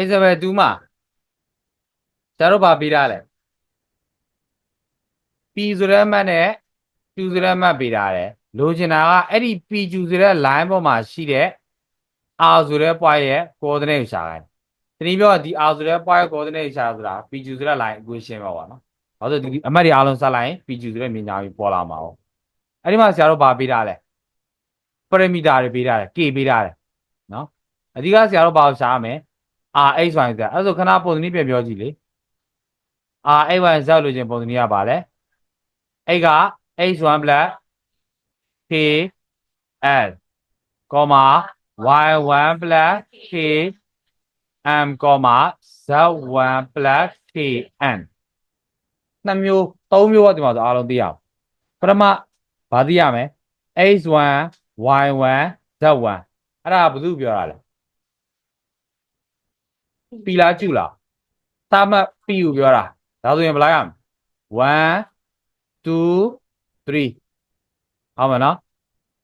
example 2မှာကျတော့ဗာပေးတာလဲ p ဆိုတဲ့အမှတ်နဲ့ q ဆိုတဲ့အမှတ်ပေးထားတယ်လိုချင်တာကအဲ့ဒီ p q ဆိုတဲ့ line ပေါ်မှာရှိတဲ့ r ဆိုတဲ့ point ရဲ့ coordinate ကိုရှာခိုင်းတယ်တနည်းပြောရင်ဒီ r ဆိုတဲ့ point ရဲ့ coordinate ကိုရှာတာဆိုတာ p q ဆိုတဲ့ line equation ပဲပေါ့နော်ဘာလို့လဲဒီအမှတ်တွေအားလုံးဆက်လိုက်ရင် p q ဆိုတဲ့မြင်ညာပြီးပေါ်လာမှာဟုတ်အဲ့ဒီမှာဆရာတို့ဗာပေးထားလဲ parameter တွေပေးထားတယ် k ပေးထားတယ်နော်အဓိကဆရာတို့ဘာကိုရှာရမလဲ r x y z အဲ့ဒါဆိုခဏပုံစံနည်းပြန်ပြောကြည့်လေ r x y z လို့ချင်းပုံစံနည်းကပါလဲအဲ့က x1 plus k l comma y1 plus k m comma z1 plus k n နှစ်မျိုးသုံးမျိုးကဒီမှာဆိုအားလုံးသိရအောင်ပထမဘာသိရမလဲ x1 y1 z1 အဲ့ဒါကဘာလို့ပြောတာလဲ ပီလာကျူလားသာမတ်ပီကိုပြောတာဒါဆိုရင်ဘယ်လိုက်ရမလဲ1 2 3ဟုတ်မှာနော်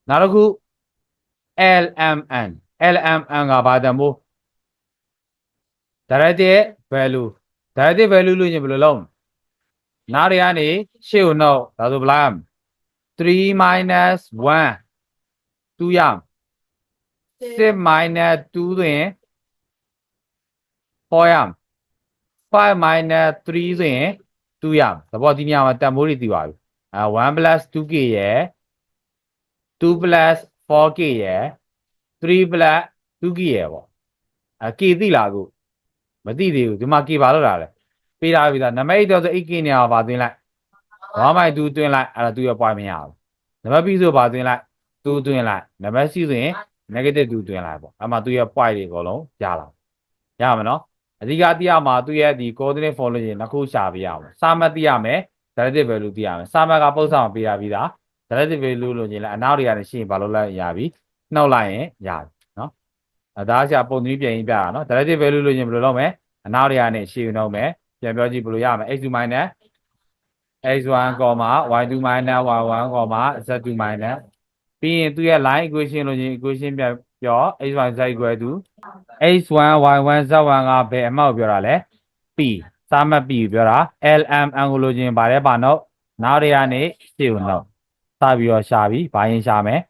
နောက်တစ်ခု LMN LMN ကဘာတန်ဖိုး directed value directed value လို့ညဘယ်လိုလုပ်နားတွေကနေရှေ့ကိုနှုတ်ဒါဆိုဘယ်လိုက်ရမလဲ3 minus 1 2ရအောင်6 minus 2ဆိုရင် 4ရအောင်5 minus 3ဆိုရင်2ရအောင်သဘောဒီညမှာတန်ဖိုးတွေသိပါပြီအဲ1 plus 2k ရယ်2 plus 4k ရယ်3 plus 2k ရယ်ပေါ့အဲ k သိလားအခုမသိသေးဘူးဒီမှာ k ဘာလို့လာလဲပေးထားပြီသားနံပါတ်8တော့ဆို 8k နေရာပါသွင်းလိုက်1/2သွင်းလိုက်အဲ့ဒါသူ့ရဲ့ point မရဘူးနံပါတ် b ဆိုပါသွင်းလိုက်2သွင်းလိုက်နံပါတ် c ဆိုရင် negative 2သွင်းလိုက်ပေါ့အဲ့မှာသူ့ရဲ့ point တွေအကုန်လုံးရလာရမှာနော် အဓိကသိရမှာသူ့ရဲ့ဒီ coordinate form လို့ရင်နှစ်ခုရှာပြရအောင်စာမှတ်သိရမယ် directive value သိရမယ်စာမှတ်ကပုတ်ဆောင်ပေးရပြီးသား directive value လို့ရင်လည်းအနောက်တွေကနေရှင်းဘာလို့လဲရပြီနှောက်လိုက်ရင်ရပြီနော်အဲဒါဆရာပုံသီးပြန်ရင်ပြတာနော် directive value လို့ရင်ဘယ်လိုလုပ်မလဲအနောက်တွေကနေရှင်းနှောက်မယ်ပြန်ပြောကြည့်ဘယ်လိုရမလဲ x2 minus x1, y2 minus y1, z2 minus ပြီးရင်သူ့ရဲ့ line equation လို့ရင် equation ပြန် ပြော x1 z equal to x1 y1 z1 ကဘယ်အမှတ်ကိုပြောတာလဲ p စာမှတ် p ကိုပြောတာ lm n ကိုလို့ချင်းဗါလဲပါတော့နောက်တွေကနေရှေ့ကိုတော့စပြီးတော့ရှာပြီးဘာရင်ရှာမယ်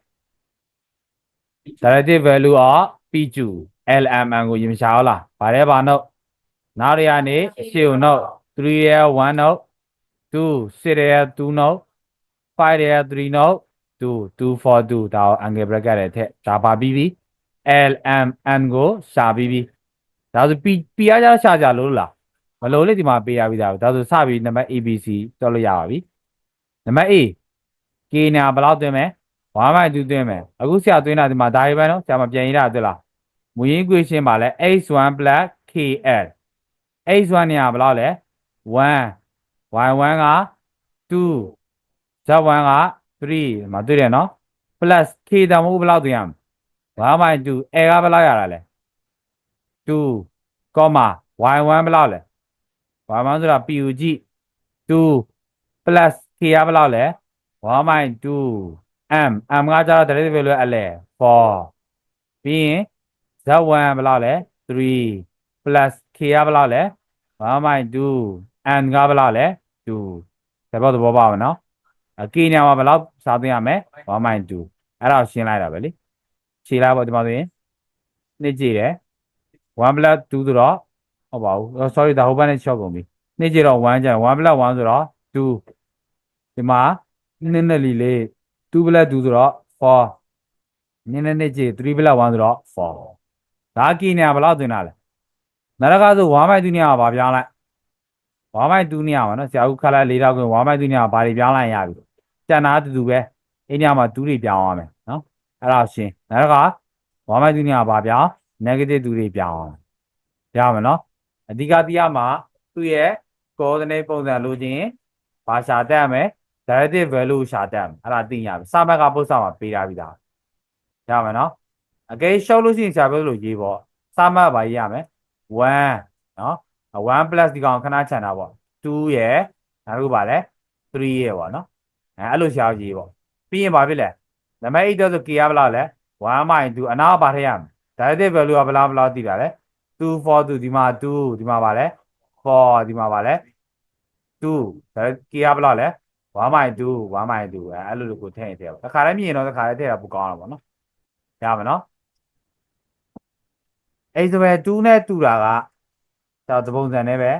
directive value of p2 lm n ကိုရင်ရှာဟုတ်လားဗါလဲပါတော့နောက်တွေကနေရှေ့ကိုတော့3ရဲ့1တော့2 6ရဲ့2တော့5ရဲ့3တော့2 2 4 2ဒါကို angle bracket ရဲ့ထက်ဒါပါပြီးပြီ lm n ကိုရှာပြီးပြီဒါဆို p p အားကြရှာကြလို့လားမလို့လေဒီမှာပေးရပြီးသားပဲဒါဆိုစပြီးနံပါတ် ABC တွက်လို့ရပါပြီနံပါတ် A K နာဘယ်လောက်သွင်းမယ်1 by 2သွင်းမယ်အခုဆရာသွင်းတာဒီမှာဒါတွေပဲနော်ဆရာမပြန်ရတာတွေ့လားမူရင်း equation ပါလဲ x1 KL x1 နေရာဘယ်လောက်လဲ1 y1 က2 z1 က3ဒီမှာတွေ့တယ်နော် plus k တန်ဖိုးဘယ်လောက်သွင်းရမလဲ 1 by 2 a ကဘယ်လောက်ရတာလဲ2 y1 ဘယ်လောက်လဲဘာမှဆိုတာ PUG 2 plus K ရဘယ်လောက်လဲ1/2 M M ကကျတော့ derivative value အလဲ4ပြီးရင် Z1 ဘယ်လောက်လဲ3 plus K ရဘယ်လောက်လဲ1/2 N ကဘယ်လောက်လဲ2ဒါပေါ့သဘောပေါက်မနော်အ K ညမှာဘယ်လောက်စာသွင်းရမလဲ1/2အဲ့ဒါကိုရှင်းလိုက်တာပဲလေ ခြေလိုက်ပေါ့ဒီမှာဆိုရင်နှစ်ကြည့်တယ်1 plus 2ဆိုတော့ဟုတ်ပါဘူး sorry ဒါဟိုဘက်နဲ့ချော့ကုန်ပြီနေ့ကျတော့1ကျန်1 plus 1ဆိုတော့2ဒီမှာနည်းနည်းလေးလေး2 plus 2ဆိုတော့4နည်းနည်းနည်းကြည့်3 plus 1ဆိုတော့4ဒါကီနေဘယ်လောက်တင်တာလဲနောက်တစ်ခါဆို1 by 2နေရာဘာပြောင်းလိုက်1 by 2နေရာပါနော်ဆရာဦးခလာ၄တော့ကွ1 by 2နေရာဘာတွေပြောင်းလိုက်ရပြီကျန်တာတူတူပဲအဲ့နေရာမှာ2တွေပြောင်းရမယ်နော် အဲ့ဒါရှင်းနောက်တစ်ခါ1 by 2နေရာဘာပြောင်း negative 2တွေပြောင်းအောင်ရမယ်နော်အဓိကတရားမှာသူ့ရဲ့ coordinate ပုံစံလိုချင်ဘာရှာတတ်ရမယ် directive value ရှာတတ်ရမယ်အဲ့ဒါသိရမယ်စာမက်ကပုတ်စာမှာပေးထားပြီးသားရမယ်နော်အကယ်ရှောက်လို့ရှိရင်ဆရာပြောလို့ရေးပေါ့စာမက်ဘာရေးရမယ်1နော်1 plus ဒီကောင်ခဏချန်တာပေါ့2ရယ်နောက်တစ်ခုပါလဲ3ရယ်ပေါ့နော်အဲအဲ့လိုရှာရေးပေါ့ပြီးရင်ဘာဖြစ်လဲ နံပါတ်8တော့ဆို k ရဘယ်လောက်လဲ1 2အနာကဘာထည့်ရမလဲ directive value ကဘယ်လောက်ဘယ်လောက်သိတာလဲ2 for 2ဒီမှာ2ဒီမှာပါလဲ for ဒီမှာပါလဲ2ဒါကေကဘယ်လောက်လဲ1/2 1/2အဲအဲ့လိုလိုကိုထည့်ရင်ထည့်ပါတစ်ခါတည်းမြင်ရင်တော့တစ်ခါတည်းထည့်တာပိုကောင်းတာပေါ့နော်ရပါနော်အဲ့ဆိုပဲ2နဲ့တူတာကတော့သပုံစံနဲ့ပဲ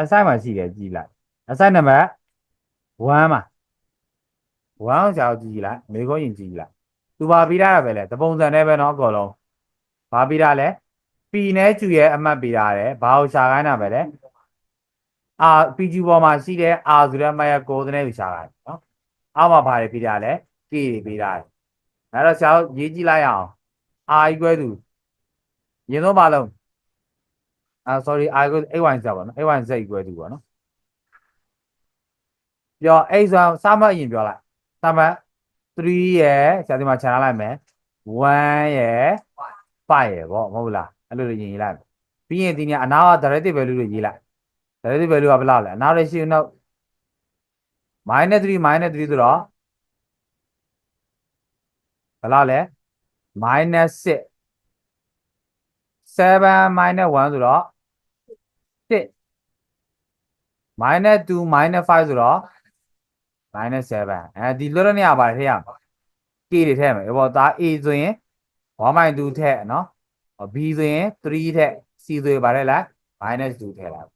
အဆိုင်မှာရှိတယ်ကြည့်လိုက်အဆိုင်နံပါတ်1မှာ 1ကိုကြာကြည့်လိုက်မေခွန်းရင်ကြည့်လိုက်သူပါပြီးတာပဲလေသပုံစံနဲ့ပဲเนาะအကုန်လုံးပါပြီးတာလဲပီနဲ့ကျူရဲ့အမှတ်ပေးတာတယ်ဘာကိုရှာခိုင်းတာပဲလေအာ PG ပေါ်မှာရှိတဲ့ R ဆိုတဲ့အမှတ်ရကိုယ်တဲ့ကိုရှာခိုင်းเนาะအောက်မှာဘာတွေပေးတာလဲ K တွေပေးတာတယ်အဲ့တော့ရှာရေးကြည့်လိုက်အောင် R equal to ရင်တော့ပါလုံးအာ sorry I equal a1z ပါနော် a1z equal to ပါနော်ပြော a ဆိုစမအရင်ပြောလိုက် စမ3ရဲ့ဆရာဒီမှာခြံထားလိုက်မယ်1ရဲ့5ရဲ့ပေါ့မဟုတ်လားအဲ့လိုလိုရင်ရေးလိုက်မယ်ပြီးရင်ဒီနေ့အနာက directive value လို့ရေးလိုက် directive value ကဘယ်လောက်လဲအနာရဲ့ရှိနောက် minus 3 minus 3ဆိုတော့ဘယ်လောက်လဲ minus 6 7 minus 1ဆိုတော့1 minus 2 minus 5ဆိုတော့ minus 7အဲဒီလွတ်တဲ့နေရာပါထည့်ရမှာ k တွေထည့်မယ်ဘောသား a ဆိုရင်1/2ထည့်နော် b ဆိုရင်3ထည့် c ဆိုရင်ဗါလဲလား minus 2ထည့်လိုက်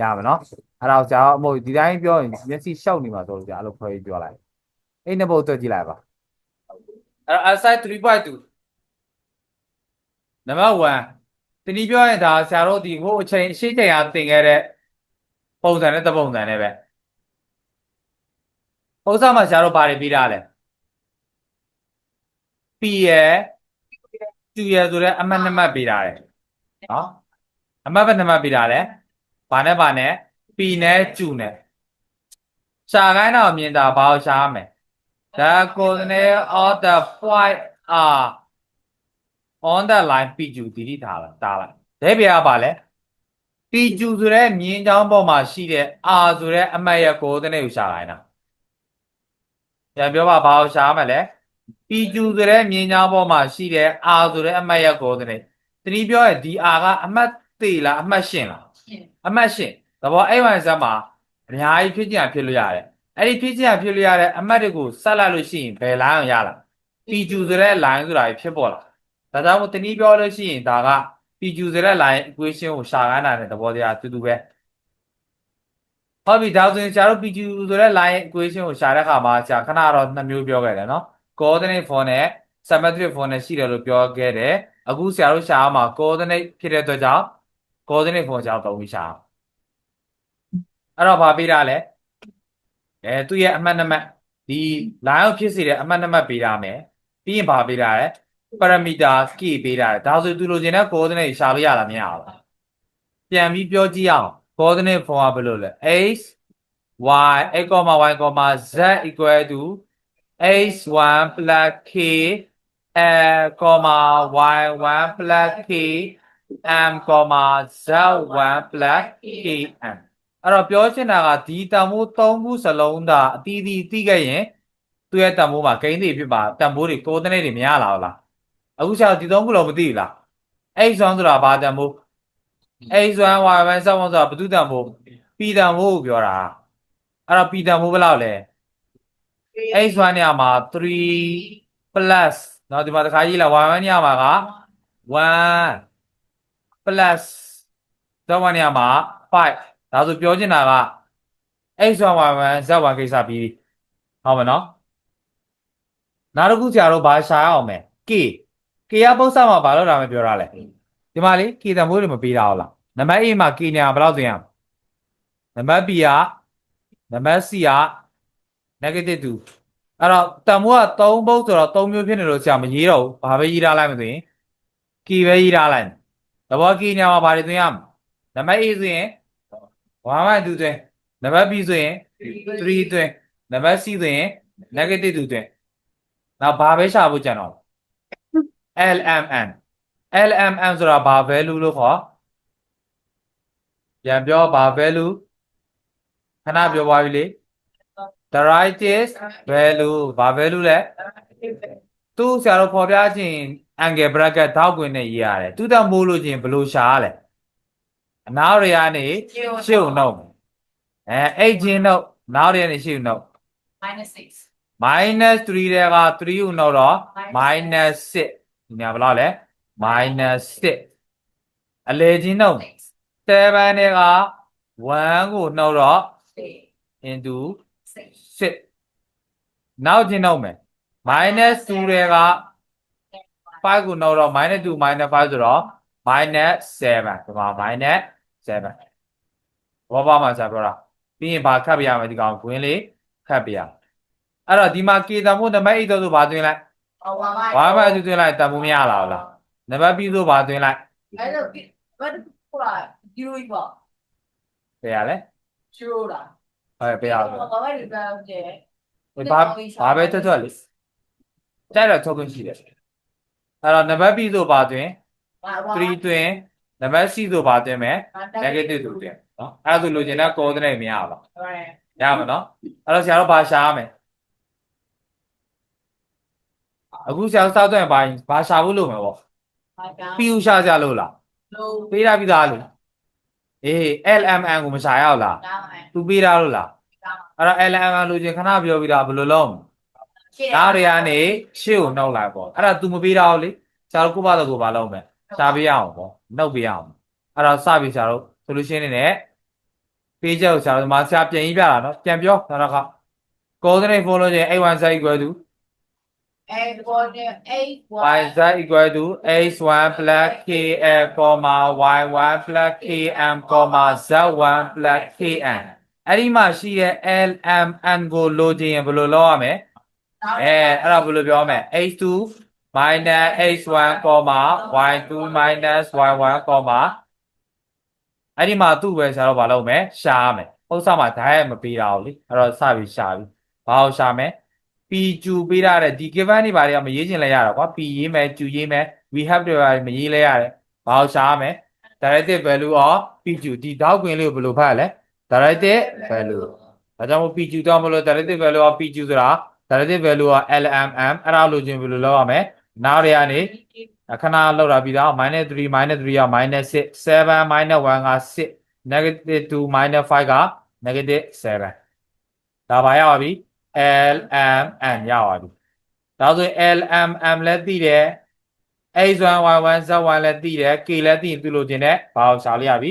ရမှာနော်အဲ့တော့ကျွန်တော်အမို့ဒီတိုင်းပြောရင်မျက်စိရှောက်နေမှာဆိုလို့ကျွန်တော်အဲ့လိုဖွဲ့ပြီးပြောလိုက်အဲ့နှစ်ပုတ်တွက်ကြည့်လိုက်ပါအဲ့တော့ aside 3.2နံပါတ်1တနည်းပြောရင်ဒါဆရာတို့ဒီဟိုအချိန်အရှိချိန်အားသင်ခဲ့တဲ့ပုံစံနဲ့တပုံစံနဲ့ပဲ ပုံစံမှာဆရာတို့ဘာတွေပြီးတာလဲ P ရယ် Q ရယ်ဆိုတဲ့အမှတ်နှစ်မှတ်ပြီးတာလေနော်အမှတ်ပဲနှစ်မှတ်ပြီးတာလေဘာနဲ့ဘာနဲ့ P နဲ့ Q နဲ့ရှာခိုင်းတော့မြင်တာဘာကိုရှာရမလဲ The coordinate of the point are on the line PQ တိတိထားလာတားလိုက်ဒါပြရပါလဲ PQ ဆိုတဲ့မြင်းချောင်းပေါ်မှာရှိတဲ့ R ဆိုတဲ့အမှတ်ရဲ့ coordinate ကိုရှာခိုင်းတာ ပြန်ပြောပါဘာကိုရှာရမလဲ PQ ဆိုတဲ့မြင်းချောင်းပေါ်မှာရှိတဲ့ R ဆိုတဲ့အမှတ်ရဲ့ coordinate တနည်းပြောရင်ဒီ R ကအမှတ်သေးလားအမှတ်ရှင်လားအမှတ်ရှင်သဘောအဲ့ဝိုင်းစမ်းမှာအများကြီးဖြစ်ကြံဖြစ်လို့ရတယ်အဲ့ဒီဖြစ်ကြံဖြစ်လို့ရတဲ့အမှတ်တွေကိုဆက်လိုက်လို့ရှိရင်ဘယ် line အောင်ရလား PQ ဆိုတဲ့ line ဆိုတာဖြစ်ပေါ်လာဒါကြောင့်မို့တနည်းပြောလို့ရှိရင်ဒါက PQ ဆိုတဲ့ line equation ကိုရှာခိုင်းတာတဲ့သဘောတရားအတူတူပဲ ဟုတ်ပြီဒါဆိုရင်ဆရာတို့ PQ ဆိုတဲ့ line equation ကိုရှာတဲ့အခါမှာဆရာခဏတော့နှစ်မျိုးပြောခဲ့တယ်နော် coordinate form နဲ့ symmetric form နဲ့ရှိတယ်လို့ပြောခဲ့တယ်အခုဆရာတို့ရှာအောင်မှာ coordinate ဖြစ်တဲ့အတွက်ကြောင့် coordinate form ကြောင့်သုံးပြီးရှာအောင်အဲ့တော့ဘာပေးတာလဲအဲသူ့ရဲ့အမှတ်နံပါတ်ဒီ line ကိုဖြစ်စေတဲ့အမှတ်နံပါတ်ပေးရမယ်ပြီးရင်ဘာပေးတာလဲ parameter k ပေးတာဒါဆိုသူလိုချင်တဲ့ coordinate ရှာလို့ရလားမရဘူးပြန်ပြီးပြောကြည့်အောင် coordinate form ကဘယ်လိုလဲ x y x, y, z equal to x1 plus k l, y1 plus k m, z1 plus km အဲ့တော့ပြောချင်တာကဒီတန်ဖိုး၃ခုစလုံးသာအတီးတီးတီးခဲ့ရင်သူ့ရဲ့တန်ဖိုးမှာဂိမ်းတွေဖြစ်ပါတန်ဖိုးတွေ coordinate တွေမရလာဘူးလားအခုချက်ဒီ၃ခုလုံးမသိဘူးလား x1 ဆိုတာဘာတန်ဖိုး အဲ့ဆိုရင်ဝါရပိုင်းစောက်ဖို့ဆိုတာဘသူတန်ဖို့ပီတန်ဖို့ကိုပြောတာအဲ့တော့ပီတန်ဖို့ဘယ်လောက်လဲအဲ့ဆိုရင်ညမှာ3 plus နော်ဒီမှာတခါကြီးလာဝါရပိုင်းညမှာက1 plus တော့ညမှာ5ဒါဆိုပြောချင်တာကအဲ့ဆိုရင်ဝါရပိုင်းဇက်ဝါကိစ္စပြီးပြီဟုတ်မနော်နောက်တစ်ခုဆရာတို့ဘာရှာရအောင်မယ် k k ကပု္ပ္ပစာမှာဘာလို့ဒါမပြောတာလဲ ဒီမှာလေ k တန်ဖိုးတွေမပေးတာဟုတ်လားနံပါတ် a မှာ k နေရာဘယ်လောက်သွင်းရမလဲနံပါတ် b ကနံပါတ် c က negative 2အဲ့တော့တန်ဖိုးက3ဘုတ်ဆိုတော့3မျိုးဖြစ်နေလို့ဆရာမရေးတော့ဘူးဘာပဲရေးထားလိုက်မသိရင် k ပဲရေးထားလိုက်သဘော k နေရာမှာဘာတွေသွင်းရမလဲနံပါတ် a ဆိုရင်1မှ2သွင်းနံပါတ် b ဆိုရင်3သွင်းနံပါတ် c ဆိုရင် negative 2သွင်းနောက်ဘာပဲရှာဖို့ကြံတော့ LMN LMN ဆိုတာဘာ value လို့ခေါ်ပြန်ပြောဘာ value ခဏပြောပါပြီလေ the right is value ဘာ value လဲသူဆရာတို့ဖော်ပြခြင်း angle bracket ထောက်ကွင်းနဲ့ရေးရတယ်သူတက်မိုးလို့ချင်းဘယ်လိုရှာရလဲအနားတွေကနေရှေ့ကိုနှုတ်အဲအိတ်ချင်းနှုတ်နောက်တွေကနေရှေ့ကိုနှုတ် minus six minus 3တဲ့က3ကိုနှုတ်တော့ minus 6ဒီညာဘယ်လောက်လဲ minus 6အလေချင်းနှုတ် six 7တဲ့က1ကိုနှုတ်တော့ six into six 6နောက်ချင်းနှုတ်မယ် minus 2တဲ့က5ကိုနှုတ်တော့ minus 2 minus 5ဆိုတော့ minus 7ဒီမှာ minus 7ဘောပါမှာဆက်ပြောတာပြီးရင်ဘာခတ်ပြရမလဲဒီကောင်ခွင်းလေးခတ်ပြရအဲ့တော့ဒီမှာ k တန်ဖို့နံပါတ်8တော့ဆိုဘာသွင်းလိုက် oh one ဘာမှသူသွင်းလိုက်တန်ဖို့မရလားဟုတ်လား နံပါတ် b ဆိုဘာသွင်းလိုက်အဲ့တော့ဘာတူဟိုလားဒီလိုပေါ့ပြရလဲရှိုးလားဟုတ်ပြရဆိုဘာပဲဒီကောင်ကျဲဘာဘာပဲထွက်ထွက်လေးကြိုက်တော့ထုတ်ခွင့်ရှိတယ်အဲ့တော့နံပါတ် b ဆိုဘာသွင်းဘာဘာ3သွင်းနံပါတ် c ဆိုဘာသွင်းမယ် negative ဆိုသွင်းနော်အဲ့ဒါဆိုလိုချင်တဲ့ coordinate မရပါဘူး right ရမှာနော်အဲ့တော့ဆရာတို့ဘာရှာရမလဲအခုဆရာတို့စောက်တဲ့ဘာဘာရှာဖို့လုပ်မယ်ပေါ့ဘာကောင် ပြီးဦးရှာကြလို့လား low ပေးတာပြီးသားလို့အေး LMN ကိုမရှာရအောင်လား down and သူပေးတာလို့လား down အဲ့တော့ LMN လိုချင်ခဏပြောပြီးသားဘယ်လိုလုပ်မလဲရှေ့နားတွေကနေရှေ့ကိုနှုတ်လိုက်ပေါ့အဲ့ဒါ तू မပေးတာဘူးလေဆရာတို့ကိုယ့်ဘာသာကိုယ်ဘာလုပ်မလဲရှာပေးရအောင်ပေါ့နှုတ်ပေးရအောင်အဲ့တော့စပြီဆရာတို့ solution နေနဲ့ပေးချက်ကိုဆရာတို့ဒီမှာဆရာပြန်ရေးပြတာနော်ပြန်ပြောနောက်တစ်ခါ coordinate follow ခြင်း a1 z equal to and one eight y z equal to x1 plus kf, comma y1 plus km, comma z1 plus kn အဲ့ဒီမှာရှိတဲ့ lmn ကိုလိုချင်ရင်ဘယ်လိုလုပ်ရမလဲအဲအဲ့ဒါဘယ်လိုပြောမလဲ h2 minus h1 comma y2 minus y1 comma အဲ့ဒီမှာသူ့ပဲဆရာတို့ဘာလုပ်မလဲရှာရမယ်ဥစ္စာမှာဓာတ်ရိုက်မပေးတာဘူးလေအဲ့တော့စပြီးရှာပြီဘာကိုရှာမလဲ p ကျူပေးရတဲ့ဒီ given တွေဘာတွေကမရေးချင်လဲရတော့ကွာ p ရေးမယ်ကျူရေးမယ် we have တွေဘာတွေမရေးလဲရတယ်ဘာကိုရှာရမလဲ directed value of p ကျူဒီတောက်ကွင်းလေးကိုဘယ်လိုဖတ်ရလဲ directed value ဒါကြောင့်မို့ p ကျူတော့မလို့ directed value of p ကျူဆိုတာ directed value of lmm အဲ့ဒါလို့ချင်းဘယ်လိုလုပ်ရမလဲနောက်တွေကနေခဏလောက်တာပြီးတော့ -3 -3 က -6 7 -1 က6 negative 2 -5 က negative 7ဒါပါရပါပြီ LMN ရပါပြီဒါဆိုရင် LMM လည်းသိတယ် H1 Y1 Z1 လည်းသိတယ် K လည်းသိရင်သူလိုချင်တဲ့ဘာကိုရှာလို့ရပြီ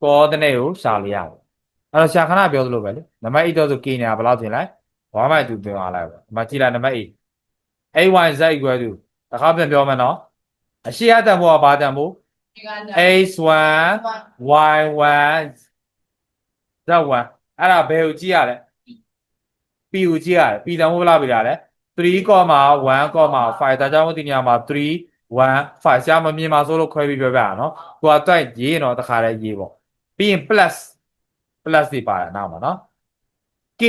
coordinate ကိုရှာလို့ရပြီအဲ့တော့ရှာခဏပြောသလိုပဲလေနံပါတ်8တော့ဆို K နေတာဘယ်လောက်ထင်လိုက်1မိုက်2ပြင်သွားလိုက်ပဲဒီမှာကြည့်လိုက်နံပါတ်8 A1 Z equal to တစ်ခါပြန်ပြောမယ်နော်အရှိအတန်ဖို့ကဘာတန်ဖို့ H1 Y1 Z1 အဲ့ဒါဘယ်ကိုကြည့်ရလဲ P ကိုကြည့်ရတယ် P တန်ဖို့ဘယ်လောက်ပြတာလဲ3.1.5ဒါကြောင့်မို့ဒီနေရာမှာ3 1 5ဆရာမမြင်ပါဆိုလို့ခွဲပြီးပြောပြတာနော်ကိုကတိုက်ရေးရင်တော့တခါတည်းရေးပေါ့ပြီးရင် plus plus တွေပါတာနောက်မှာနော် K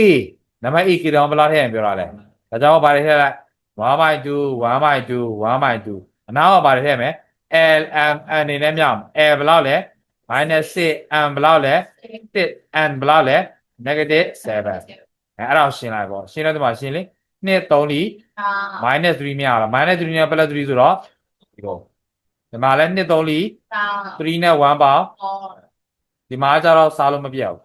နံပါတ် A K တောင်ဘယ်လောက်ထည့်ရင်ပြောတာလဲဒါကြောင့်ဘာတွေထည့်လိုက်1/2 1/2 1/2အနောက်ကဘာတွေထည့်မလဲ L M N နေနဲ့မြောက် L ဘယ်လောက်လဲ -6 M ဘယ်လောက်လဲ1 N ဘယ်လောက်လဲ negative 7 အဲအဲ့ဒါကိုရှင်းလိုက်ပေါ့ရှင်းလိုက်တော့မှရှင်းလေနှစ်3လီ minus 3မြရလား minus 3မြ plus 3ဆိုတော့ဒီတော့ဒီမှာလဲနှစ်3လီ3နဲ့1ပေါင်းဒီမှာကျတော့စားလို့မပြတ်ဘူး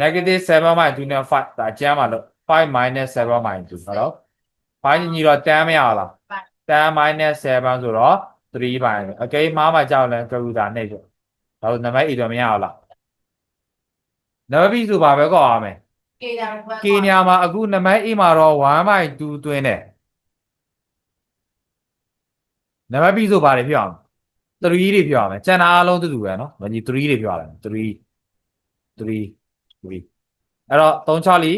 negative 7 minus 2နဲ့5ဒါအကျမ်းပါလို့5 minus 7 minus 2ဟုတ်တော့5ညီတော့10မရလား10 minus 7ဆိုတော့3ပိုင်းအကိမ်းမှားမှကြောက်လဲကကူတာနှိပ်ဆိုဒါလို့နံပါတ်8တော့မရအောင်လားနံပါတ် B ဆိုပါပဲကောက်အောင်မယ် ကီညာမှာအခုနံပါတ် A မှာတော့1/2သွင်းတယ်နံပါတ် B ဆိုဘာတွေဖြစ်အောင်3တွေဖြစ်အောင်မယ်ကျန်တာအားလုံးတူတူပဲเนาะမကြီး3တွေဖြစ်အောင်3 3 3အဲ့တော့3 6လီ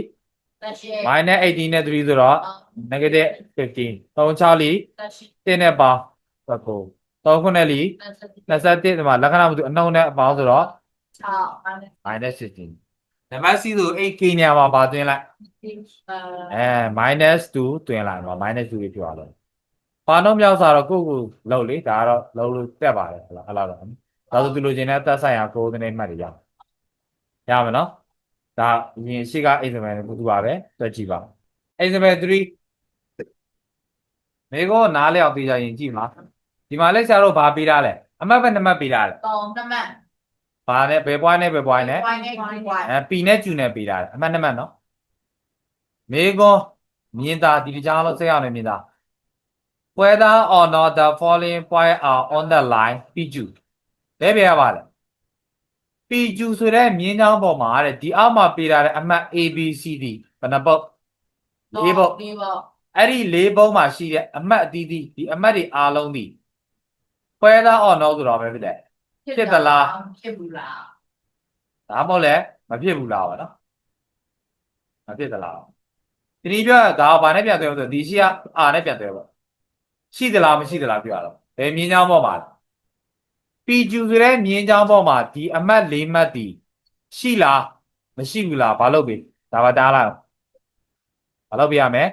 -18 နဲ့3ဆိုတော့ negative 15 3 6လီ1နဲ့ပေါင်း19 3ခုနဲ့လီ21ဒီမှာလက္ခဏာမတူအနှုံနဲ့အပေါင်းဆိုတော့ minus 16 နံပါတ် C ဆို 8k ညာမှာပါသွင်းလိုက်အဲ minus 2တွင်လာမှာ minus 2ဖြစ်သွားလို့ဘာတော့မြောက်စားတော့ကိုယ့်ကိုယ်လောက်လေဒါကတော့လောက်လို့တက်ပါတယ်ဟုတ်လားအဲ့လိုတော့ဒါဆိုသူလိုချင်တဲ့သက်ဆိုင်ရာ coordinate မှတ်တွေရရမယ်နော်ဒါအရင်ရှိက example နဲ့ဘူးတူပါပဲတွက်ကြည့်ပါ example 3မေကောနားလျောက်သေးကြရင်ကြည့်ပါဒီမှာလက်ဆရာတို့ဘာပေးထားလဲအမှတ်ပဲနှစ်မှတ်ပေးထားတယ်တော့နမတ် ဘာနဲ့ဘယ်ပွားနဲ့ဘယ်ပွားနဲ့ဝိုင်းနေဝိုင်းဝိုင်းအဲပီနဲ့ကျူနဲ့ပေးထားတယ်အမှတ်နှစ်မှတ်နော်မေကောမြင်တာဒီတစ်ကြားလုံးစိတ်အောင်နေမြင်တာ whether or not the following point are on the line PQ လဲပြရပါလဲ PQ ဆိုတဲ့မြင်းချောင်းပေါ်မှာတဲ့ဒီအောက်မှာပေးထားတဲ့အမှတ် ABCD ဘယ်နှပုတ်လေးပုတ်ဒီပေါ့အဲ့ဒီလေးပုံးမှာရှိတဲ့အမှတ်အသီးသီးဒီအမှတ်တွေအားလုံးဒီဖွဲသား on no ဆိုတော့ပဲဖြစ်တယ် ဖြစ်သလားဖြစ်ဘူးလားဒါမှမဟုတ်လဲမဖြစ်ဘူးလားပါနော်မဖြစ်သလားဒီနည်းပြောတာဒါကဘာနဲ့ပြန်သွဲလို့ဆိုဒီရှိကအာနဲ့ပြန်သွဲပေါ့ရှိသလားမရှိသလားပြောရတော့ဘယ်မြင်းချောင်းပေါ်မှာလဲ PQ ဆိုတဲ့မြင်းချောင်းပေါ်မှာဒီအမှတ်လေးမှတ်ဒီရှိလားမရှိဘူးလားဘာလုပ်ပြီဒါပါတားလိုက်အောင်ဘာလုပ်ပြရမလဲ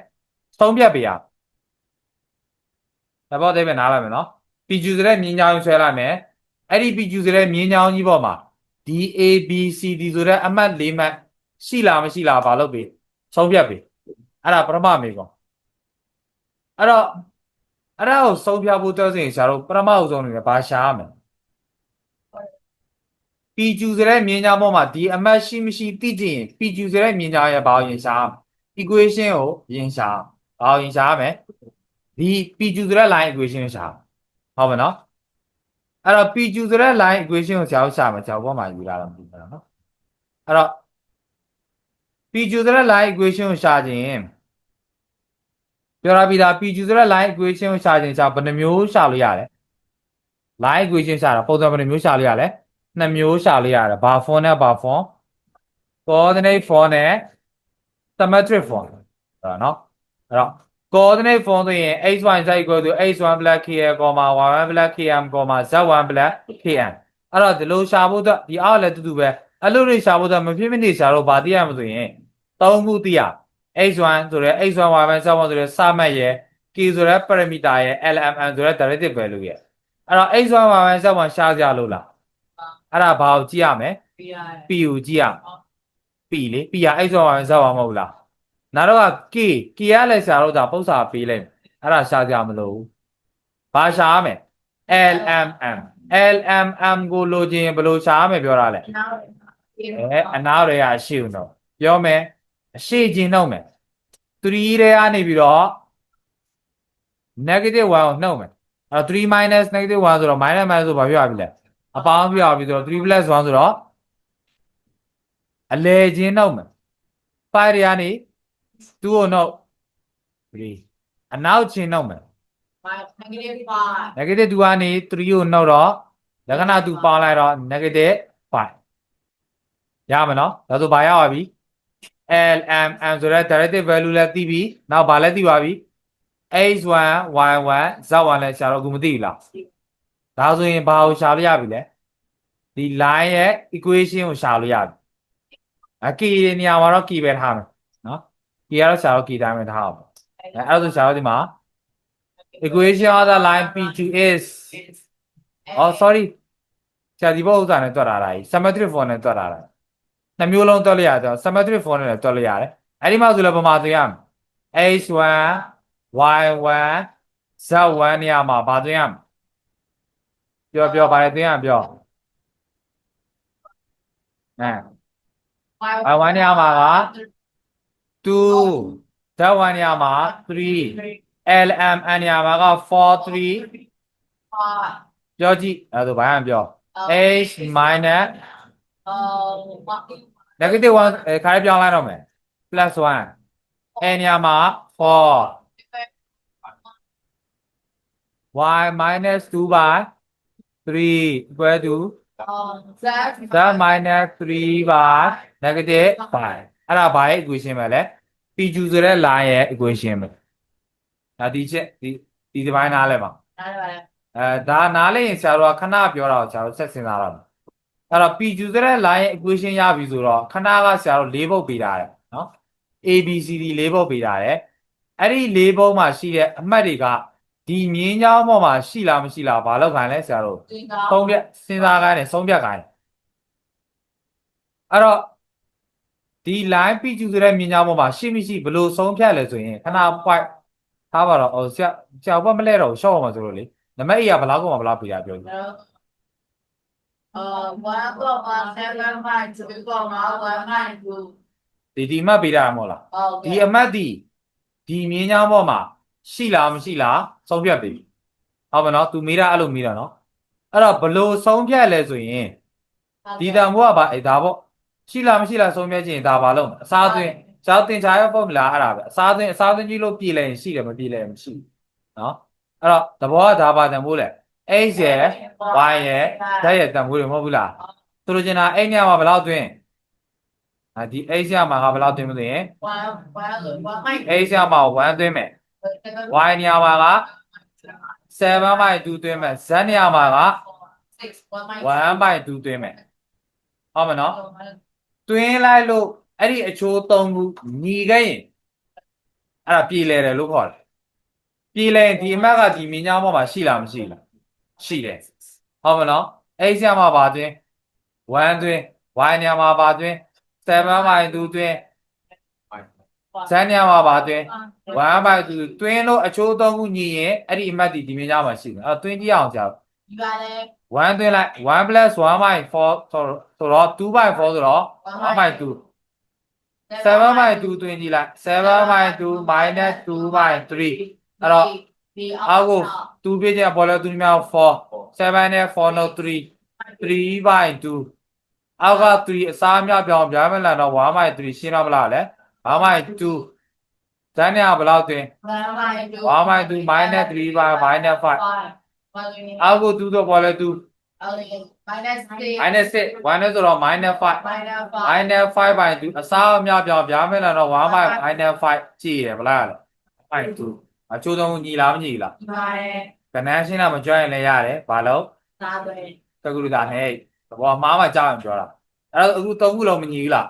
သုံးပြပြရအောင်သဘောတည်းပဲနားလိုက်မယ်နော် PQ ဆိုတဲ့မြင်းချောင်းကြီးဆွဲလိုက်မယ် အဲ့ဒီ PQ ဆိုတဲ့မြင်းချောင်းကြီးပေါ်မှာ DABCD ဆိုတဲ့အမှတ်၄မှတ်ရှိလားမရှိလားဘာလို့ပြီဆုံးဖြတ်ပြီအဲ့ဒါပရမမေကောအဲ့တော့အဲ့ဒါကိုဆုံးဖြတ်ဖို့တောက်စင်ရှာတော့ပရမအုပ်ဆုံးနေတယ်ဘာရှာရမလဲ PQ ဆိုတဲ့မြင်းချောင်းပေါ်မှာဒီအမှတ်ရှိမရှိသိချင်ရင် PQ ဆိုတဲ့မြင်းချောင်းရဲ့ဘာကိုရင်ရှာရမလဲ equation ကိုရင်ရှာဘာကိုရင်ရှာရမလဲဒီ PQ ဆိုတဲ့ line equation ကိုရှာဟုတ်မယ်နော် အဲ့တော့ PQ ဆိုတဲ့ line equation ကိုရှာဖို့ရှာမှာရှာဖို့မှာယူလာတော့မသိဘူးနော်အဲ့တော့ PQ ဆိုတဲ့ line equation ကိုရှာခြင်းပြောရပြီးသား PQ ဆိုတဲ့ line equation ကိုရှာခြင်းရှာဘယ်နှမျိုးရှာလို့ရလဲ line equation ရှာတာပုံစံဘယ်နှမျိုးရှာလို့ရလဲနှစ်မျိုးရှာလို့ရတယ်ဘာ form နဲ့ဘာ form coordinate form နဲ့ symmetric form အဲ့တော့နော်အဲ့တော့ coordinate form ဆိုရင် x y z equal to x1 plus kl, y1 plus km, z1 plus km အဲ့တော့ဒီလိုရှာဖို့အတွက်ဒီအောက်လည်းတူတူပဲအဲ့လိုတွေရှာဖို့အတွက်မဖြစ်မနေရှာတော့ဗာသိရမှာဆိုရင်သုံးခုသိရ x1 ဆိုရဲ x1 y1 z1 ဆိုရဲစမှတ်ရဲ့ k ဆိုရဲ parameter ရဲ့ lmn ဆိုရဲ derivative value ရဲ့အဲ့တော့ x1 y1 z1 ရှာကြလို့လားအဲ့ဒါဘာကိုကြည့်ရမလဲပြရ p ကိုကြည့်ရ p လေ p က x1 y1 z1 မဟုတ်လား နောက်တော့ k k ကလည်းရှာတော့ဒါပု္ပ္ပာပေးလိုက်မယ်အဲ့ဒါရှာကြမလို့ဘူးဘာရှာရမလဲ LMM LMM ကိုလိုချင်ရင်ဘယ်လိုရှာရမယ်ပြောတာလဲနောက်အဲအနာတွေကရှိဦးတော့ပြောမယ်အရှိချင်းနှုတ်မယ်3တဲ့ကနေပြီးတော့ negative 1ကိုနှုတ်မယ်အဲ့တော့3 minus negative 1ဆိုတော့ minus minus ဆိုဘာပြောရပြီလဲအပေါင်းပြောရပြီဆိုတော့3 plus 1ဆိုတော့အလဲချင်းနှုတ်မယ်5တွေကနေ 2ကိုနှုတ်3အနောက်ချင်းနှုတ်မယ် negative 5 negative 2ကနေ3ကိုနှုတ်တော့လက္ခဏာ2ပေါင်းလိုက်တော့ negative 5ရမယ်နော်ဒါဆိုဘာရပါပြီ L M M ဆိုတဲ့ directive value လည်းသိပြီနောက်ဘာလည်းသိပါပြီ x1 y1 z1 လည်းရှာတော့အခုမသိဘူးလားဒါဆိုရင်ဘာကိုရှာလို့ရပြီလဲဒီ line ရဲ့ equation ကိုရှာလို့ရပြီအ key ရဲ့နေရာမှာတော့ key ပဲထားမယ် နော် key ကတော့ရှာတော့ key တိုင်းပဲထားအောင်အဲအဲ့ဒါဆိုရှာတော့ဒီမှာ equation of the line p2 is oh sorry ဆရာဒီဘောဥစ္စာနဲ့တွက်ထားတာကြီး symmetric form နဲ့တွက်ထားတာနှမျိုးလုံးတွက်လို့ရတယ်ဆိုတော့ symmetric form နဲ့လည်းတွက်လို့ရတယ်အဲ့ဒီမှာဆိုလည်းပမာသွင်းရမယ် h1 y1 z1 နေရာမှာဘာသွင်းရမလဲပြောပြောဘာလဲသွင်းရမလဲပြောအဲ y1 နေရာမှာက 2 z1 နေရာမှာ3 lm n နေရာမှာက4 3 5 ပြောကြည့်အဲ့ဒါဆိုဘာမှမပြော h minus အော် negative 1အဲခါလေးပြောင်းလိုက်တော့မယ် plus 1 a နေရာမှာ4 y minus 2 by 3 equal to အော် z z minus 3 by negative 5 အဲ့ဒါဘာရဲ့ equation ပဲလဲ pq ဆိုတဲ့ line ရဲ့ equation ပဲဒါဒီချက်ဒီဒီဒီပိုင်းနားလဲပါနားလည်းအဲဒါနားလဲရင်ဆရာတို့ကခဏပြောတာကိုဆရာတို့ဆက်စဉ်းစားတော့မယ်အဲ့တော့ pq ဆိုတဲ့ line ရဲ့ equation ရပြီဆိုတော့ခဏကဆရာတို့၄ပုတ်ပေးထားတယ်နော် a b c d ၄ပုတ်ပေးထားတယ်အဲ့ဒီ၄ပုတ်မှာရှိတဲ့အမှတ်တွေကဒီမြင်းချောင်းပေါ်မှာရှိလားမရှိလားဘာလို့ခိုင်းလဲဆရာတို့ဒီကဆုံးဖြတ်စဉ်းစားခိုင်းတယ်ဆုံးဖြတ်ခိုင်းတယ်အဲ့တော့ ဒီ line PQ ဆိုတဲ့မြင်းချောင်းပေါ်မှာရှိမရှိဘယ်လိုဆုံးဖြတ်လဲဆိုရင်ခဏ point ထားပါတော့ဟိုဆရာဆရာဘက်မလဲတော့ရှော့အောင်ပါဆိုလို့လေနံပါတ် A ကဘလောက်ကောင်မှဘလောက်ပေးတာပြောကြည့် Uh, one comma seven five two comma one nine two. ဒီဒီအမှတ်ပေးတာမဟုတ်လားဒီ Okay. အမှတ်ဒီဒီမြင်းချောင်းပေါ်မှာရှိလားမရှိလားဆုံးဖြတ်ပြီဟုတ်ပါနော် तू မေးတာအဲ့လိုမေးတာနော်အဲ့တော့ဘလို့ဆုံးဖြတ်လဲဆိုရင် ဒီတန်ဖိုးကဘာအဲ့ဒါပေါ့ ရှိလားမရှိလားဆုံးဖြတ်ခြင်းဒါဘာလုံးအစားသွင်းရှားတင်ချာရပုံမလားအဲ့ဒါပဲအစားသွင်းအစားသွင်းကြီးလို့ပြည်လဲရင်ရှိတယ်မပြည်လဲရင်မရှိဘူးနော်အဲ့တော့သဘောကဒါပါတန်ဖိုးလဲ x ရယ် y ရယ်ဓာတ်ရယ်တန်ဖိုးတွေမဟုတ်ဘူးလားသူတို့ကျင်တာအဲ့ညမှာဘယ်လောက်သွင်းအာဒီ x ရမှာကဘယ်လောက်သွင်းမလို့ရင် One, one, one nine. x ရမှာ1သွင်းမယ် y နေရာမှာက7 by 2သွင်းမယ် z နေရာမှာက Six, one nine. 1 by 2သွင်းမယ်ဟုတ်မနော် သွင်းလိုက်လို့အဲ့ဒီအချိုး၃ခုညီခဲ့ရင်အဲ့ဒါပြည်လဲတယ်လို့ခေါ်တယ်ပြည်လဲရင်ဒီအမတ်ကဒီမြင်းကြောင်းပေါ်မှာရှိလားမရှိလားရှိတယ်ဟုတ်မနော် x ရမှာပါသွင်း1သွင်း y နေရာမှာပါသွင်း7 by 2သွင်း z နေရာမှာပါသွင်း1 by 2တွင်းလို့အချိုးသုံးခုညီရင်အဲ့ဒီအမှတ်ဒီဒီမြင်ကြမှာရှိတယ်အဲ့တော့တွင်းကြည့်အောင်ကြာ You got it. 1တွင်းလိုက်1 plus 1 by 4ဆိုတော့ဆိုတော့2 by 4ဆိုတော့1 by 2 7 by 2တွင်းကြည့်လိုက်7 by 2 minus 2 by 3အဲ့တော့အောက်ကို2ပြည့်ချင်းပေါ်လဲ2မြောက်4 7နဲ့ 4no 3 3 by 2အောက်က3အစားမြောက်ပြောင်းပြားမလာတော့1 by 3ရှင်းတော့မလားလဲ1 by 2ဇန်နေဘယ်လောက်တွင်း One by two. 1 by 2 minus 3 by minus 5 Five. One unit. အောက်ကို2တော့ပေါ်လဲ2 Okay. Minus three. minus 6 minus ဆိုတော့ minus 5 Minus five. minus 5 by 2အစားအများပြောင်းပြားမယ်လားတော့1 by minus 5ကြည့်ရဗလားလဲ by 2အချိုးသုံးညီလားမညီလား You got it. ကနန်းရှင်းတာမကြွရင်လည်းရတယ်ဘာလို့ Not it. တက္ကလူတာနဲ့သဘောမှားမှကြောက်ရင်ပြောတာအဲ့တော့အခုသုံးခုလုံးမညီဘူးလား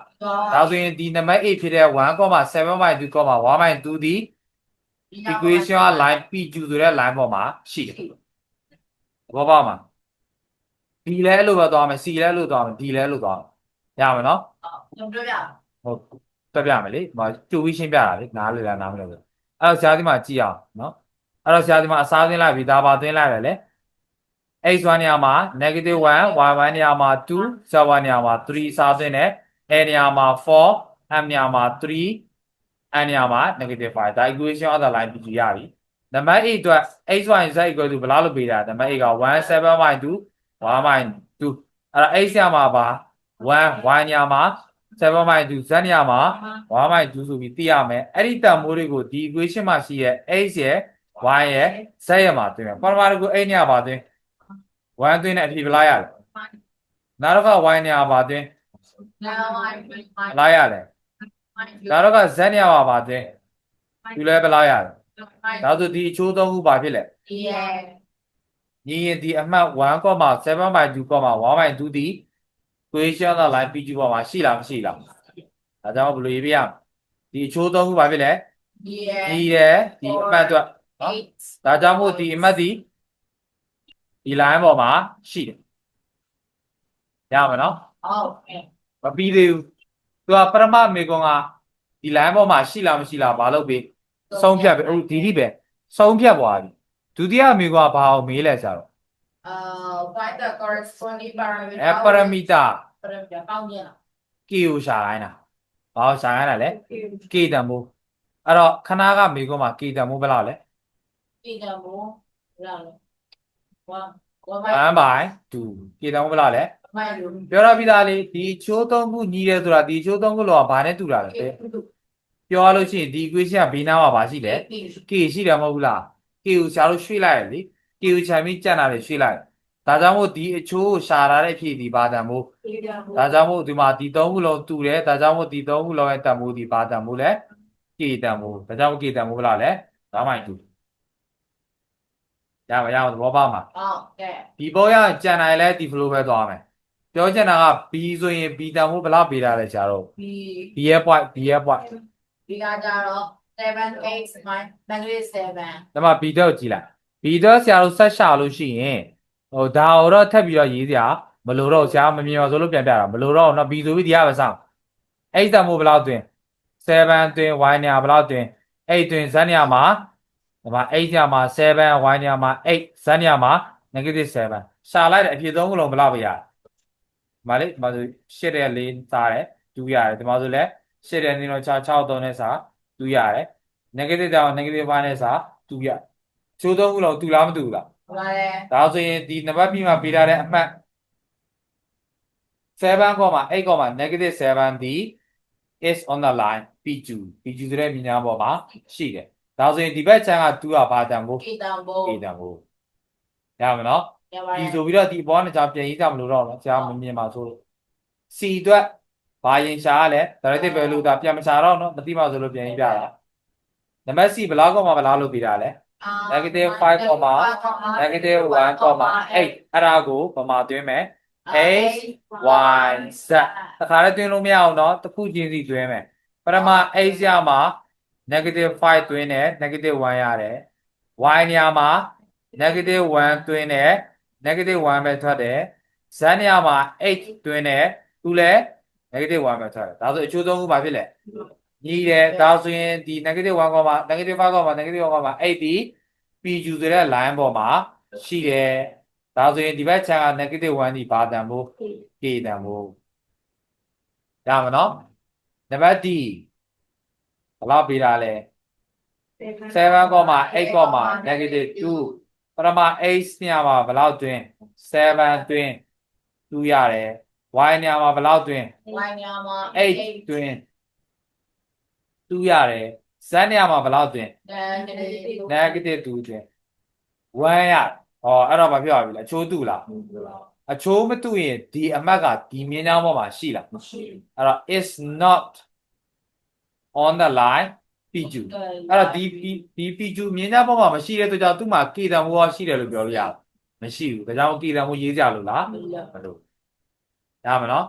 ဒါဆိုရင်ဒီနံပါတ်8ဖြစ်တဲ့1.7 by 2, 1 by 2ဒီ equation က line PQ ဆိုတဲ့ line ပေါ်မှာရှိတယ်သ ဘောပေါက်မှာ B လဲအဲ့လိုပဲသွားမယ် C လဲအဲ့လိုသွားမယ် D လဲအဲ့လိုသွားမယ်ရမယ်နော် Don't do that. ဟုတ်ပြပြမယ်လေဒီမှာကြိုပြီးရှင်းပြတာလေနားလေလားနားမလဲဆိုအဲ့တော့ဆရာဒီမှာကြည့်အောင်နော်အဲ့တော့ဆရာဒီမှာအစားသွင်းလိုက်ပြီဒါပါသွင်းလိုက်တယ်လေ x1 နေရာမှာ negative 1 y1 နေရာမှာ2 z1 နေရာမှာ3စားသွင်းတယ် a နေရာမှာ4 m နေရာမှာ3 n နေရာမှာ negative 5ဒါ equation of the line ပြကြရပြီ နံပါတ်8အတွက် x y z equal to ဘယ်လောက်လို့ပေးတာနံပါတ်8က1 7 by 2 1 by 2အဲ့တော့ x နေရာမှာပါ1 y နေရာမှာ7 by 2 z နေရာမှာ1 by 2ဆိုပြီးသိရမယ်အဲ့ဒီတန်မိုးတွေကိုဒီ equation မှာရှိရဲ့ x ရဲ့ y ရဲ့ z ရဲ့မှာသွင်းမယ်ပထမတစ်ခု x နေရာပါသွင်း1သွင်းတဲ့အဖြစ်ဘယ်လားရလဲနောက်တစ်ခါ y နေရာပါသွင်း Now I put ဘ my ယ်လားရလဲနောက်တော့က z နေရာပါပါသွင်းဒီလဲဘယ်လားရလဲ ဒါဆိုဒီအချိုးသုံးခုပါဖြစ်လဲ Yeah. ညီရင်ဒီအမှတ်1.7 by 2, 1 by 2ဒီ equation က line PQ ပေါ်မှာရှိလားမရှိလားဒါကြောင့်ဘယ်လိုရေးပြရမလဲဒီအချိုးသုံးခုပါဖြစ်လဲ Yeah. ဒီရဲ့ဒီအမှတ်အတွက်နော် Eight. ဒါကြောင့်မို့ဒီအမှတ်ဒီဒီ line ပေါ်မှာရှိတယ်ရမယ်နော် Okay. မပြီးသေးဘူးသူကပရမမေကွန်ကဒီ line ပေါ်မှာရှိလားမရှိလားဘာလို့ပြီး ဆုံးဖြတ်ပြီအခုဒီဒီပဲဆုံးဖြတ်သွားပြီဒုတိယမေကွန်ကဘာအောင်မေးလဲဆရာတော့ Uh, find the corresponding parameter. အဲပရမီတာ Parameter. ပေါင်းရလား k ကိုရှာခိုင်းတာဘာကိုရှာခိုင်းတာလဲ k တန်ဖိုးအဲ့တော့ခဏကမေကွန်မှာ k တန်ဖိုးဘယ်လောက်လဲဒီကမို့လာလို့1 1 1 by 2 k တန်ဖိုးဘယ်လောက်လဲမိုင်လို့ပြောရပြီးသားလေဒီချိုးသုံးခုညီတယ်ဆိုတာဒီချိုးသုံးခုလောကဘာနဲ့တူတာလဲတဲ့ ပြောရလို့ရှိရင်ဒီ equation ကဘေးနားမှာဘာရှိလဲ k ရှိတယ်မဟုတ်ဘူးလား k ကိုရှာလို့ရွှေ့လိုက်ရလေ k ကိုခြံပြီးကြက်လာတယ်ရွှေ့လိုက်ဒါကြောင့်မို့ဒီအချိုးကိုရှာလာတဲ့ဖြည့်ဒီဘာတန်မို့ဒီကမို့ဒါကြောင့်မို့ဒီမှာဒီသုံးခုလုံးတူတယ်ဒါကြောင့်မို့ဒီသုံးခုလုံးရဲ့တန်မို့ဒီဘာတန်မို့လဲ k တန်မို့ဒါကြောင့်မို့ k တန်မို့ဘယ်လောက်လဲဒါမှတူရပါရအောင်သဘောပေါက်မှာဟုတ်ကဲ့ဒီဘောရကြံနိုင်လဲဒီ flow ပဲသွားမယ်ပြောချင်တာက b ဆိုရင် b တန်မို့ဘယ်လောက်ပေးတာလဲကြာတော့ဒီ b ရဲ့ point b ရဲ့ point ဒီကကြတော့7 8 9 negative 7ဒါမှဘီတက်ကိုကြည့်လိုက်ဘီတက်ဆရာတို့ဆက်ရှာလို့ရှိရင်ဟိုဒါကိုတော့ထပ်ပြီးတော့ရေးစရာမလိုတော့ဆရာမမြင်အောင်ဆိုလို့ပြန်ပြတာမလိုတော့တော့ဘီဆိုပြီးဒီကပဲစောင့်အဲ့ဒါမို့ဘယ်လောက်တွင်7တွင် y နေရာဘယ်လောက်တွင်8တွင်ဇက်နေရာမှာဒါမှ8နေရာမှာ7 y နေရာမှာ8ဇက်နေရာမှာ negative 7ရှာလိုက်တဲ့အဖြစ်သုံးခုလုံးဘယ်လောက်ပဲရဒီမှာလေဒီမှာဆို8တဲ့4တားတယ်2ရတယ်ဒီမှာဆိုလည်း 8တဲ့2တော့6 6 3နဲ့စား2ရတယ် negative တောင် negative 5နဲ့စား2ရချိုးသုံးခုလုံးတူလားမတူဘူးလားပါတယ်ဒါဆိုရင်ဒီနံပါတ်ပြီးမှပေးထားတဲ့အမှတ်7 negative 7ဒီ is on the line p2 p2 ဆိုတဲ့မြညာပေါ်မှာရှိတယ်ဒါဆိုရင်ဒီဘက်ချမ်းက2ကဘာတန်ဖို့ကိတံဘိုး a တန်ဖို့ရမယ်နော်ရပါတဒီယ်ဆိုပြီးတော့ဒီဘောနဲ့ကြာပြန်ရေးကြမလို့တော့နော်ကြာမမြင်ပါဆိုလို့ c အတွက် ဘာရင်ရှာရလဲ directive value ဒါပြန်မရှာတော့နော်မသိမှဆိုလို့ပြန်ရေးပြတာနံပါတ် c ဘယ်လောက်ကောမှဘယ်လောက်လုပ်ပေးတာလဲ negative 5 negative 1 8အဲ့ဒါကိုပမာသွင်းမယ် x y z တခါလည်းတွင်းလို့မရအောင်တော့တစ်ခုချင်းစီတွင်းမယ်ပထမ x ရမှာ negative 5တွင်းတယ် negative 1ရတယ် y နေရာမှာ negative 1တွင်းတယ် negative 1ပဲထွက်တယ် z နေရာမှာ h တွင်းတယ်သူလည်း negative 1ပဲထွက်တယ်ဒါဆိုအချိုးဆုံးခုပါဖြစ်လေညီတယ်ဒါဆိုရင်ဒီ negative 1ကောမှာ negative 5ကောမှာ negative 1ကောမှာ8ဒီ PQ ဆိုတဲ့ line ပေါ်မှာရှိတယ်ဒါဆိုရင်ဒီဘက်ခြမ်းက negative 1ဒီဘာတန်ဖို့ K တန်ဖို့ရမှာနော်နံပါတ် D ဘယ်လောက်ပေးတာလဲ7 negative 2ပထမ x ညမှာဘယ်လောက်တွင်း7တွင်း2ရတယ် y ညမှာဘယ်လောက်တွင်းဝိုင်းညာမှာ8တွင်း2ရတယ် z ညမှာဘယ်လောက်တွင်း negative negative 2တွင်း1ရဟောအဲ့တော့မပြောရဘူးလားအချိုးတူလားအချိုးမတူရင်ဒီအမှတ်ကဒီမြင်းချောင်းပေါ်မှာရှိလားအဲ့တော့ is not on the line PQ အဲ့တော့ဒီဒီဒီ PQ မြင်းချပေါ်မှာမရှိတဲ့အတွက်ကြောင့်သူ့မှာ K တန်ဖိုးရောရှိတယ်လို့ပြောလို့ရတယ်မရှိဘူးဒါကြောင့် K တန်ဖိုးရေးကြလို့လားမလို့ ရမယ်နော်